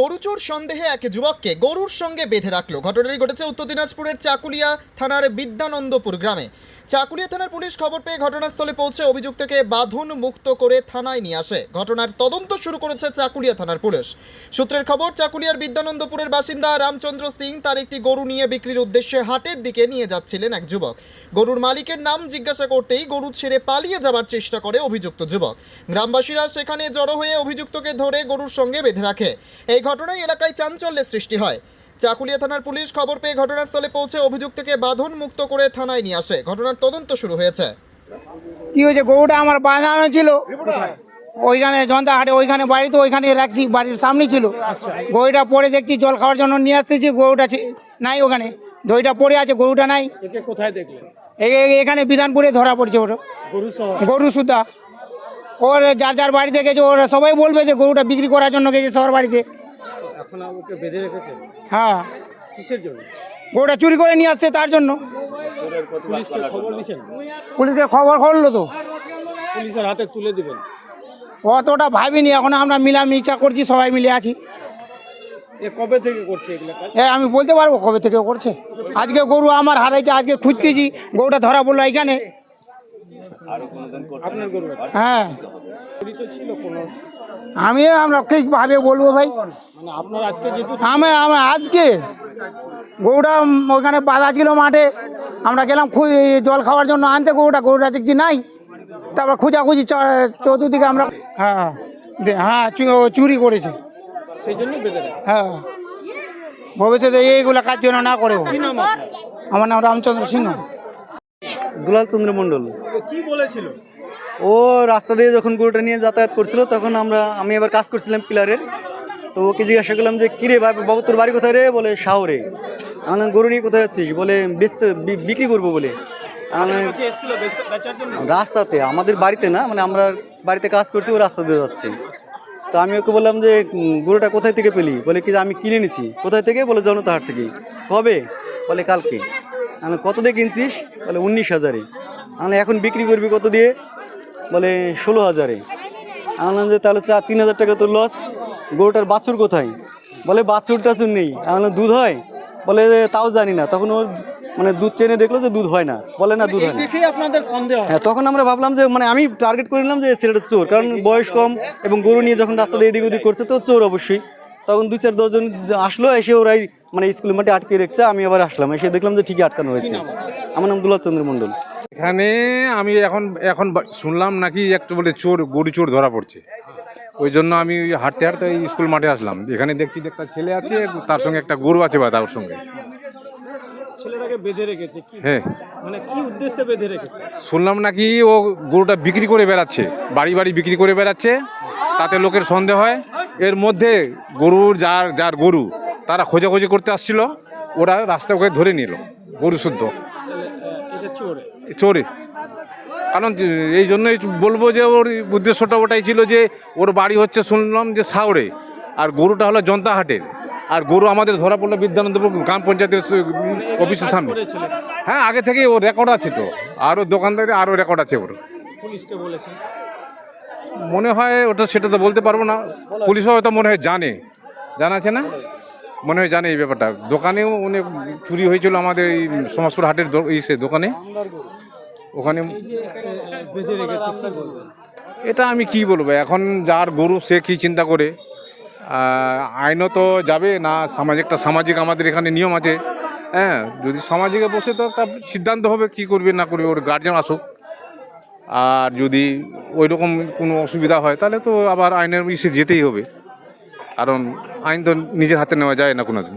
গরুচোর সন্দেহে এক যুবককে গরুর সঙ্গে বেঁধে রাখল। ঘটনাটি ঘটেছে উত্তর দিনাজপুরের চাকুলিয়া থানার বিদ্যানন্দপুর গ্রামে। চাকুলিয়া থানার পুলিশ খবর পেয়ে ঘটনাস্থলে পৌঁছে অভিযুক্তকে বাঁধন মুক্ত করে থানায় নিয়ে আসে। ঘটনার তদন্ত শুরু করেছে চাকুলিয়া থানার পুলিশ। সূত্রের খবর, চাকুলিয়ার বিদ্যানন্দপুরের বাসিন্দা রামচন্দ্র সিং তার একটি গরু নিয়ে বিক্রির উদ্দেশ্যে হাটের দিকে নিয়ে যাচ্ছিলেন এক যুবক। গরুর মালিকের নাম জিজ্ঞাসা করতেই গরু ছেড়ে পালিয়ে যাবার চেষ্টা করে অভিযুক্ত যুবক। গ্রামবাসীরা সেখানে জড়ো হয়ে অভিযুক্তকে ধরে গরুর সঙ্গে বেঁধে রাখে। এই ঘটনায় এলাকায় চাঞ্চল্যের সৃষ্টি হয়। চাকুলিয়া থানার পুলিশ খবর পেয়ে ঘটনাস্থলে পৌঁছে অভিযুক্তকে বাঁধন মুক্ত করে থানায় নিয়ে আসে। ঘটনার তদন্ত শুরু হয়েছে। কি হয়েছে? গরুটা আমার বাঁধানো ছিল। ওইখানে জনতা হাটে ওইখানে বাড়িতে ওইখানে রাখছি বাড়ির সামনে ছিল। গরুটা পরে দেখছি জল খাওয়ার জন্য নিয়ে আসতেছি গরুটা নাই ওখানে। দইটা পড়ে আছে গরুটা নাই। কোথায় দেখলেন এখানে বিধানপুরে ধরা পড়ছে ওটা। গরু সুদ্ধা। ওর যার যার বাড়িতে গেছে ওরা সবাই বলবে যে গরুটা বিক্রি করার জন্য গেছে সবার বাড়িতে। এখন ওকে বেঁধে রেখেছেন হ্যাঁ। কিসের জন্য? গরুটা চুরি করে নিয়ে আসছে তার জন্য। পুলিশকে খবর দিয়েছেন পুলিশকে খবর করল তো। পুলিশের হাতে তুলে দিবেন। অতটা ভাবিনি এখন আমরা মিলামিশা করছি সবাই মিলে আছি। এ কবে থেকে করছে এগুলো কাজ? আমি বলতে পারব কবে থেকে করছে। আজকে গরু আমার হারাইছে আজকে খুঁজতেছি গরুটা ধরা পড়ল এখানে? হ্যাঁ। ছিল কোনো। আমি আমরা ঠিকভাবে বলব ভাই? মানে আপনার আজকে যেহেতু আমি আমার আজকে গরুটা উম, ওখানে বাঁধা ছিল মাঠে আমরা গেলাম খু- জল খাওয়ার জন্য আনতে গরুটা গরুটা দেখছি নাই। তারপর খোঁজাখুঁজি চ- চতুর্দিকে আমরা হ্যাঁ দে- হ্যাঁ চু- চুরি করেছে। জন্য হ্যাঁ। ভবিষ্যতে এইগুলো কাজ যেন না করে আমার নাম রামচন্দ্র সিংহ দুলাল চন্দ্র মণ্ডল। কি বলেছিল? ও রাস্তা দিয়ে যখন গরুটা নিয়ে যাতায়াত করছিল, তখন আমরা, আমি এবার কাজ করছিলাম পিলারের। তো ওকে জিজ্ঞাসা করলাম যে, কিরে বাবু বাবু, তোর বাড়ি কোথায় রে? বলে শাহরে আমি গরু নিয়ে কোথায় যাচ্ছিস? বলে, বেচতে বিক্রি করব, বলে। আমি রাস্তাতে, আমাদের বাড়িতে না মানে আমরা বাড়িতে কাজ করছি, ও রাস্তা দিয়ে যাচ্ছে। তো আমি ওকে বললাম যে গরুটা কোথায় থেকে পেলি? বলে, কি যে আমি কিনে নিছি। কোথায় থেকে? বলে জনতা হাট থেকে। কবে? বলে, কালকে। আমি কত দিয়ে কিনছিস? বলে, উনিশ হাজারে। আমি এখন বিক্রি করবি কত দিয়ে? বলে ষোলো হাজারে। আমি বললাম যে তাহলে চা তিন হাজার টাকা তোর লস গরুটার বাছুর কোথায়? বলে বাছুর টাছুর নেই। আমি বললাম দুধ হয়? বলে তাও জানি না। তখন ও মানে দুধ ট্রেনে দেখল যে দুধ হয় না। বলে না দুধ হয় না। আপনাদের সন্দেহ হ্যাঁ। তখন আমরা ভাবলাম যে মানে আমি টার্গেট করে নিলাম যে ছেলেটা চোর। কারণ বয়স কম এবং গরু নিয়ে যখন রাস্তা দিয়ে এদিক ওদিক করছে তো চোর অবশ্যই। তখন দু চার দশজন আসলো এসে ওরাই মানে স্কুলের মাঠে আটকে রেখেছে। আমি আবার আসলাম। এসে দেখলাম যে ঠিকই আটকানো হয়েছে। আমার নাম দুলাল চন্দ্র মণ্ডল। এখানে আমি এখন এখন শুনলাম নাকি একটা বলে চোর গরু চোর ধরা পড়ছে। ওই জন্য আমি হাঁটতে হাঁটতে ওই স্কুল মাঠে আসলাম। এখানে দেখছি যে একটা ছেলে আছে তার সঙ্গে একটা গরু আছে বা তার সঙ্গে। ছেলেটাকে বেঁধে রেখেছে হ্যাঁ। মানে কি উদ্দেশ্যে বেঁধে রেখেছে? শুনলাম নাকি ও গরুটা বিক্রি করে বেড়াচ্ছে বাড়ি বাড়ি বিক্রি করে বেড়াচ্ছে তাতে লোকের সন্দেহ হয়। এর মধ্যে গরুর যার যার গরু তারা খোঁজাখুঁজি করতে আসছিল ওরা রাস্তা ওকে ধরে নিল গরু শুদ্ধ। চোরে। চোরে। কারণ এই জন্যই বলব যে ওর উদ্দেশ্যটা ওটাই ছিল যে ওর বাড়ি হচ্ছে শুনলাম যে সাউরে আর গরুটা হলো জন্তাহাটের। আর গরু আমাদের ধরা পড়ল বিদ্যানন্দপুর গ্রাম পঞ্চায়েতের অফিসের সামনে। হ্যাঁ আগে থেকে ওর রেকর্ড আছে তো। আরও দোকানদারে আরও রেকর্ড আছে ওর। মনে হয় ওটা সেটা তো বলতে পারব না। পুলিশও হয়তো মনে হয় জানে। জানা আছে না? মনে হয় জানে এই ব্যাপারটা। দোকানেও অনেক চুরি হয়েছিল আমাদের এই সমাজপুর হাটের ইসে দোকানে। ওখানে এটা আমি কি বলব? এখন যার গরু, সে কি চিন্তা করে? আইনও তো যাবে না সামাজিকটা সামাজিক আমাদের এখানে নিয়ম আছে। হ্যাঁ যদি সামাজিকে বসে তো একটা সিদ্ধান্ত হবে কি করবে, না করবে, ওর গার্জেন আসুক। আর যদি ওই রকম কোনো অসুবিধা হয়, তাহলে তো আবার আইনের ইসে যেতেই হবে। কারণ আইন তো নিজের হাতে নেওয়া যায় না কোনো দিন